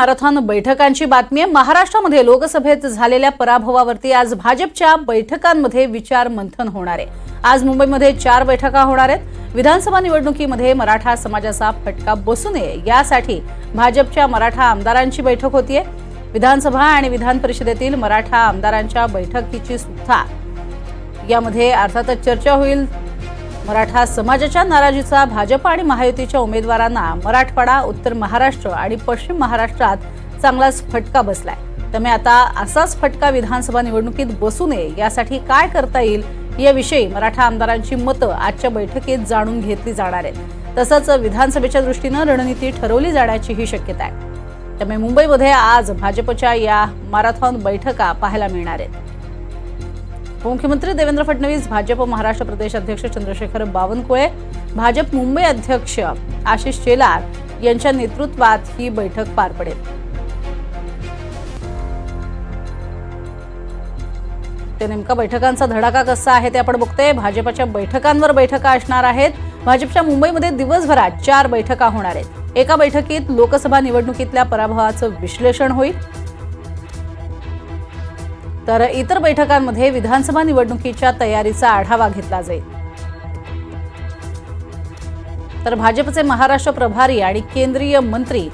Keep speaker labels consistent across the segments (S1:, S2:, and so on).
S1: Marathon बैठकांची बातमी आहे. महाराष्ट्रामध्ये लोकसभेत झालेल्या पराभवावरती आज भाजपच्या बैठकांमध्ये विचार मंथन होणार आहे. आज मुंबईमध्ये चार बैठका होणार आहेत. विधानसभा निवडणुकीमध्ये मराठा समाजाचा फटका बसू नये. यासाठी भाजपच्या मराठा आमदारांची बैठक होतीये विधानसभा आणि विधान परिषदेतील मराठा आमदारांच्या बैठकीची सुद्धा यामध्ये अर्थातच चर्चा होईल. मराठा समाजाच्या नाराजीचा भाजप आणि महायुतीच्या उमेदवारांना मराठवाडा उत्तर महाराष्ट्र आणि पश्चिम महाराष्ट्रात चांगलाच फटका बसलाय. त्यामुळे आता असाच फटका विधानसभा निवडणुकीत बसू नये यासाठी काय करता येईल याविषयी मराठा आमदारांची मतं आजच्या बैठकीत जाणून घेतली जाणार आहेत. तसंच विधानसभेच्या दृष्टीनं रणनीती ठरवली जाण्याचीही शक्यता आहे. त्यामुळे मुंबईमध्ये आज भाजपच्या या मॅरेथॉन बैठका पाहायला मिळणार आहेत. मुख्यमंत्री देवेंद्र फडणवीस भाजप महाराष्ट्र प्रदेश अध्यक्ष चंद्रशेखर बावनकुळे भाजप मुंबई अध्यक्ष आशिष शेलार यांच्या नेतृत्वात ही बैठक पार पडेल. ते नेमका बैठकांचा धडाका कसा आहे ते आपण बघतोय. भाजपाच्या बैठकांवर बैठका असणार आहेत. भाजपच्या मुंबईमध्ये दिवसभरात चार बैठका होणार आहेत. एका बैठकीत लोकसभा निवडणुकीतल्या पराभवाचं विश्लेषण होईल. तर इतर बैठकांमध्ये विधानसभा निवडणुकीच्या तयारीचा आढावा घेतला जाईल. तर भाजपचे महाराष्ट्र प्रभारी आणि केंद्रीय मंत्री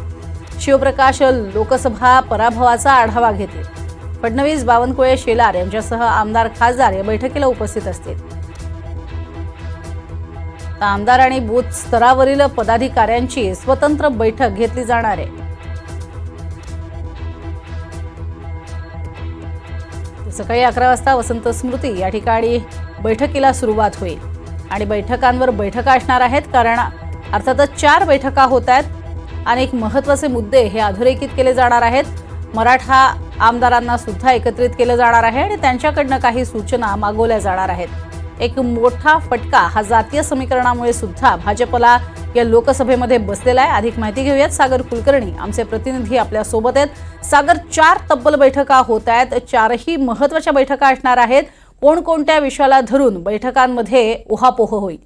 S1: शिवप्रकाश लोकसभा पराभवाचा आढावा घेतील. फडणवीस बावनकुळे शेलार यांच्यासह आमदार खासदार या बैठकीला उपस्थित असतील. तर आमदार आणि बूथ स्तरावरील पदाधिकाऱ्यांची स्वतंत्र बैठक घेतली जाणार आहे. सकाळी अकरा वाजता वसंत स्मृती या ठिकाणी बैठकीला सुरुवात होईल. आणि बैठकांवर बैठका असणार आहेत कारण अर्थातच चार बैठका होत आहेत. अनेक महत्त्वाचे मुद्दे हे अधोरेखित केले जाणार आहेत. मराठा आमदारांना सुद्धा एकत्रित केलं जाणार आहे आणि त्यांच्याकडनं काही सूचना मागवल्या जाणार आहेत. एक मोठा फटका हा जातीय समीकरणामुळे सुद्धा भाजपला या लोकसभेमध्ये बसलेला आहे. अधिक माहिती घेऊयात. सागर कुलकर्णी आमचे प्रतिनिधी आपल्यासोबत आहेत. सागर चार तब्बल बैठका होत आहेत. चारही महत्त्वाच्या बैठका असणार आहेत. कोणकोणत्या विषयाला धरून बैठकांमध्ये उहापोह होईल?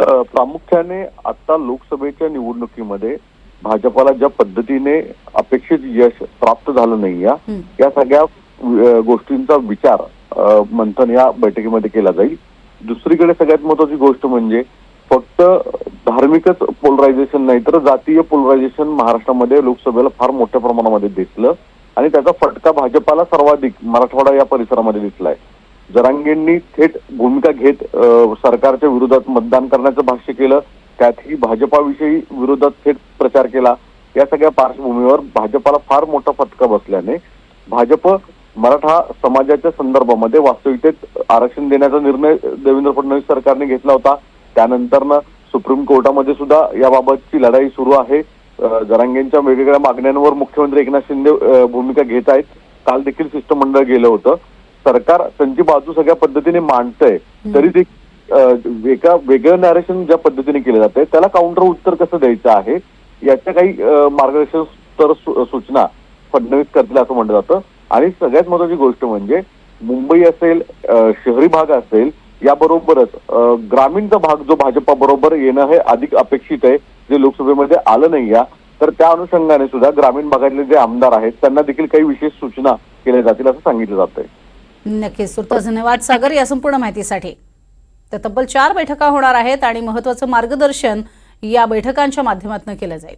S2: प्रामुख्याने आता लोकसभेच्या निवडणुकीमध्ये भाजपाला ज्या पद्धतीने अपेक्षित यश प्राप्त झालं नाही या सगळ्या गोष्टींचा विचार मंथन या बैठकीमध्ये केला जाईल. दुसरीकडे सगळ्यात महत्वाची गोष्ट म्हणजे फक्त धार्मिकच पोलरायझेशन नाही तर जातीय पोलरायझेशन महाराष्ट्रामध्ये लोकसभेला फार मोठ्या प्रमाणामध्ये दिसलं आणि त्याचा फटका भाजपाला सर्वाधिक मराठवाडा या परिसरामध्ये दिसलाय. जरांगेंनी थेट भूमिका घेत सरकारच्या विरोधात मतदान करण्याचं भाष्य केलं त्यातही भाजपाविषयी विरोधात थेट प्रचार केला. या सगळ्या पार्श्वभूमीवर भाजपाला फार मोठा फटका बसल्याने भाजप मराठा समाजाच्या संदर्भामध्ये वास्तविकतेत आरक्षण देण्याचा निर्णय देवेंद्र फडणवीस सरकारने घेतला होता. त्यानंतरनं सुप्रीम कोर्टामध्ये सुद्धा याबाबतची लढाई सुरू आहे. जरांगेंच्या वेगवेगळ्या मागण्यांवर मुख्यमंत्री एकनाथ शिंदे भूमिका घेत आहेत. काल देखील शिष्टमंडळ गेलं होतं. सरकार त्यांची बाजू सगळ्या पद्धतीने मांडतंय. तरी ते एका वेगळं नॅरेशन ज्या पद्धतीने केलं जातंय त्याला काउंटर उत्तर कसं द्यायचं आहे? याच्या काही मार्गदर्शन तर सूचना फडणवीस करतील असं म्हटलं जातं. आणि सगळ्यात महत्वाची गोष्ट म्हणजे मुंबई असेल शहरी भाग असेल याबरोबरच ग्रामीणचा भाग जो भाजपा बरोबर येणं हे अधिक अपेक्षित आहे जे लोकसभेमध्ये आलं नाही या तर त्या अनुषंगाने सुद्धा ग्रामीण भागातले जे आमदार आहेत त्यांना देखील काही विशेष सूचना केल्या जातील असं सांगितलं जात आहे
S1: नक्कीच सुरता धन्यवाद सागर या संपूर्ण माहितीसाठी. तर तब्बल चार बैठका होणार आहेत आणि महत्वाचं मार्गदर्शन या बैठकांच्या माध्यमातून केलं जाईल.